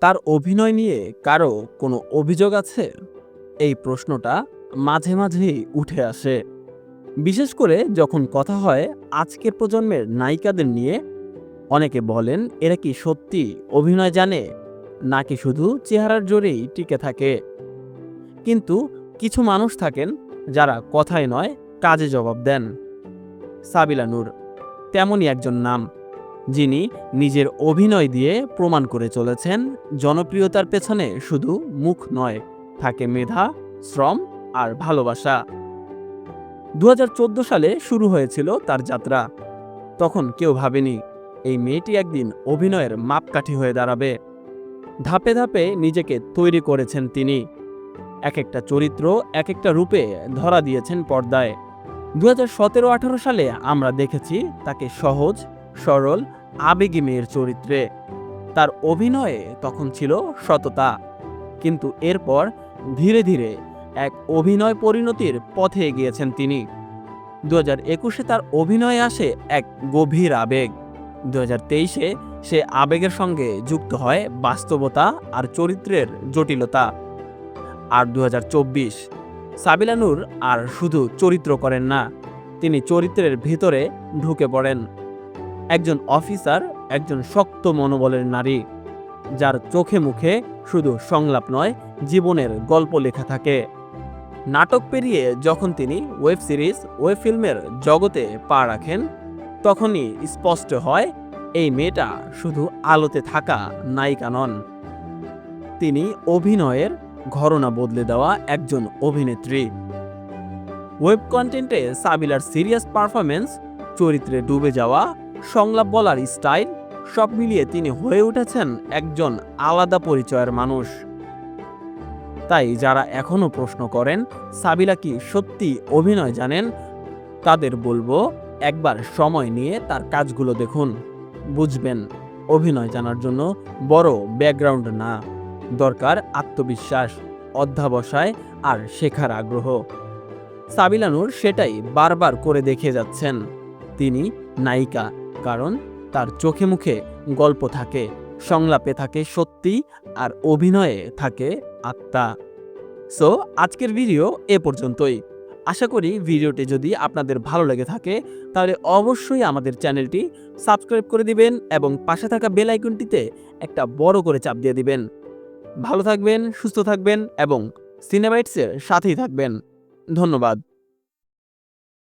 তার অভিনয় নিয়ে কারও কোনো অভিযোগ আছে? এই প্রশ্নটা মাঝে মাঝেই উঠে আসে। বিশেষ করে যখন কথা হয় আজকের প্রজন্মের নায়িকাদের নিয়ে, অনেকে বলেন, এরা কি সত্যি অভিনয় জানে? নাকি শুধু চেহারার জোরেই টিকে থাকে? কিন্তু কিছু মানুষ থাকেন যারা কথায় নয়, কাজে জবাব দেন। সাবিলা নূর, তেমনই একজন নাম। যিনি নিজের অভিনয় দিয়ে প্রমাণ করে চলেছেন, জনপ্রিয়তার পেছনে শুধু মুখ নয়, থাকে মেধা, শ্রম আর ভালোবাসা। দু হাজার চোদ্দ সালে শুরু হয়েছিল তার যাত্রা। তখন কেউ ভাবেনি, এই মেয়েটি একদিন অভিনয়ের মাপকাঠি হয়ে দাঁড়াবে। ধাপে ধাপে নিজেকে তৈরি করেছেন তিনি। এক একটা চরিত্র, এক একটা রূপে ধরা দিয়েছেন পর্দায়। দু হাজার সালে আমরা দেখেছি তাকে সহজ, সরল আবেগী মেয়ের চরিত্রে। তার অভিনয়ে তখন ছিল সততা, কিন্তু এরপর ধীরে ধীরে এক অভিনয় পরিণতির পথে এগিয়েছেন তিনি। দু হাজার একুশে তার অভিনয়ে আসে এক গভীর আবেগ। দু হাজার তেইশে সে আবেগের সঙ্গে যুক্ত হয় বাস্তবতা আর চরিত্রের জটিলতা। আর দু হাজার চব্বিশ সাবিলা নূর আর শুধু চরিত্র করেন না, তিনি চরিত্রের ভিতরে ঢুকে পড়েন। একজন অফিসার, একজন শক্ত মনোবলের নারী, যার চোখে মুখে শুধু সংলাপ নয়, জীবনের গল্প লেখা থাকে। নাটক পেরিয়ে যখন তিনি ওয়েব সিরিজ, ওয়েব ফিল্মের জগতে পা রাখেন, তখনই স্পষ্ট হয়, এই মেয়েটা শুধু আলোতে থাকা নায়িকা নন। তিনি অভিনয়ের ঘরনা বদলে দেওয়া একজন অভিনেত্রী। ওয়েব কন্টেন্টে সাবিলার সিরিয়াস পারফরমেন্স চরিত্রে ডুবে যাওয়া সংলাপ বলার স্টাইল, সব মিলিয়ে তিনি হয়ে উঠেছেন একজন আলাদা পরিচয়ের মানুষ। তাই যারা এখনও প্রশ্ন করেন, সাবিলা কি সত্যি অভিনয় জানেন? তাদের বলব, একবার সময় নিয়ে তার কাজগুলো দেখুন। বুঝবেন, অভিনয় জানার জন্য বড় ব্যাকগ্রাউন্ড না। দরকার আত্মবিশ্বাস, অধ্যাবসায় আর শেখার আগ্রহ। সাবিলানুর সেটাই বারবার করে দেখে যাচ্ছেন। তিনি নায়িকা কারণ তার চোখে মুখে গল্প থাকে, সংলাপে থাকে সত্যি আর অভিনয়ে থাকে আত্মা। সো আজকের ভিডিও এ পর্যন্তই। আশা করি ভিডিওটি যদি আপনাদের ভালো লেগে থাকে, তাহলে অবশ্যই আমাদের চ্যানেলটি সাবস্ক্রাইব করে দিবেন এবং পাশে থাকা বেল আইকনটিতে একটা বড় করে চাপ দিয়ে দিবেন। ভালো থাকবেন, সুস্থ থাকবেন এবং সিনেমাইটসের সাথেই থাকবেন। ধন্যবাদ।